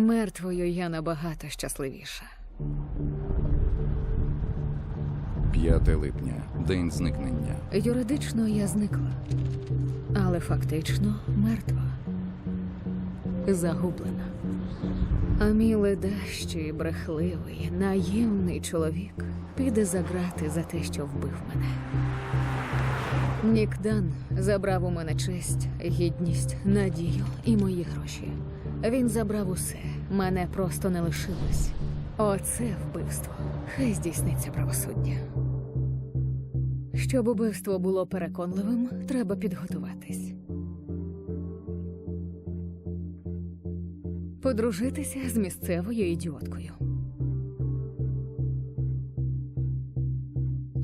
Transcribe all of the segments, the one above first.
Мертвою я набагато щасливіша. 5 липня день зникнення. Юридично я зникла, але фактично мертва, загублена. А мій ледащий, брехливий, наївний чоловік піде за грати за те, що вбив мене. Нік Дан забрав у мене честь, гідність, надію і мої гроші. Він забрав усе, мене просто не лишилось. Оце вбивство. Хай здійсниться правосуддя. Щоб убивство було переконливим, треба підготуватись. Подружитися з місцевою ідіоткою.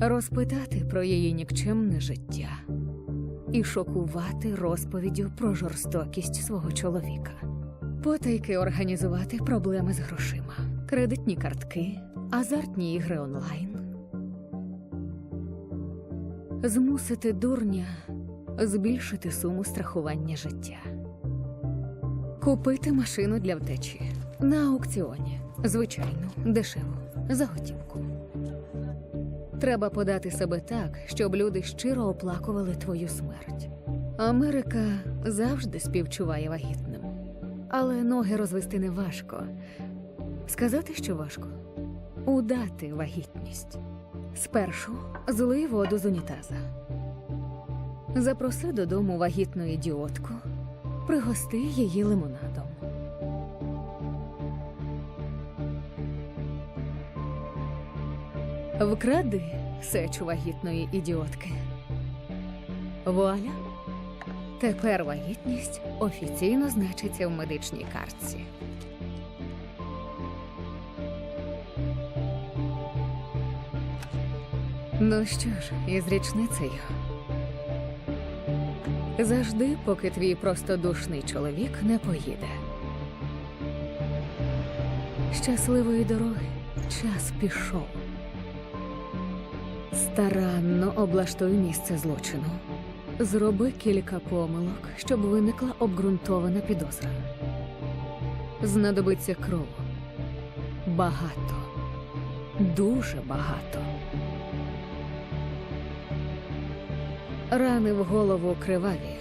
Розпитати про її нікчемне життя і шокувати розповіддю про жорстокість свого чоловіка. Потайки організувати проблеми з грошима, кредитні картки, азартні ігри онлайн. Змусити дурня збільшити суму страхування життя. Купити машину для втечі на аукціоні. Звичайну, дешеву, за готівку. Треба подати себе так, щоб люди щиро оплакували твою смерть. Америка завжди співчуває вагітним. Але ноги розвести не важко. Сказати, що важко удати вагітність. Спершу злий воду з унітаза. Запроси додому вагітну ідіотку, пригости її лимонадом. Вкради сечу вагітної ідіотки. Вуаля! Тепер вагітність офіційно значиться в медичній картці. Ну що ж, із річницею. Завжди, поки твій простодушний чоловік не поїде. Щасливої дороги, час пішов. Старанно облаштуй місце злочину. Зроби кілька помилок, щоб виникла обґрунтована підозра. Знадобиться кров. Багато. Дуже багато. Рани в голову криваві,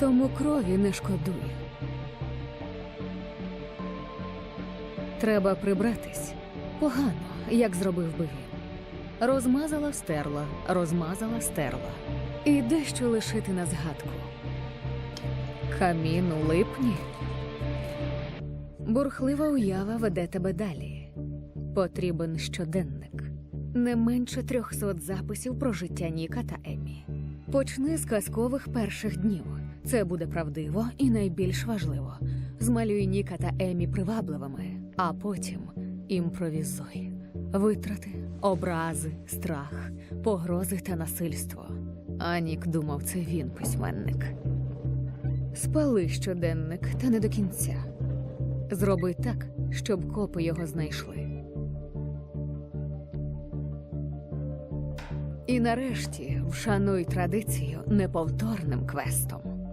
тому крові не шкодуй. Треба прибратись погано, як зробив би він. Розмазала, стерла, розмазала, стерла. І дещо лишити на згадку. Камін у липні. Бурхлива уява веде тебе далі. Потрібен щоденник. Не менше трьохсот записів про життя Ніка та Емі. Почни з казкових перших днів. Це буде правдиво і найбільш важливо. Змалюй Ніка та Емі привабливими, а потім імпровізуй. Витрати, образи, страх, погрози та насильство. А Нік думав, це він письменник. Спали щоденник, та не до кінця. Зроби так, щоб копи його знайшли. І нарешті вшануй традицію неповторним квестом.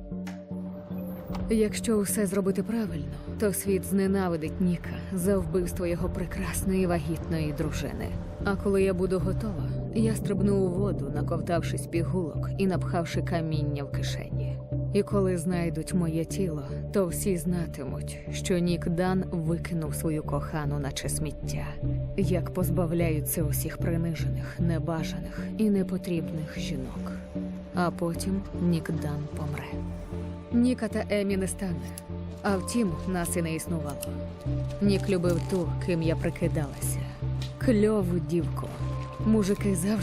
Якщо усе зробити правильно, то світ зненавидить Ніка за вбивство його прекрасної вагітної дружини. А коли я буду готова, я стрибну у воду, наковтавшись пігулок і напхавши каміння в кишені. І коли знайдуть моє тіло, то всі знатимуть, що Нік Дан викинув свою кохану, наче сміття, як позбавляються усіх принижених, небажаних і непотрібних жінок. А потім Нік Дан помре. Ніка та Емі не стане. А втім, нас і не існувало. Нік любив ту, ким я прикидалася. Кльову дівку. Мужики завжди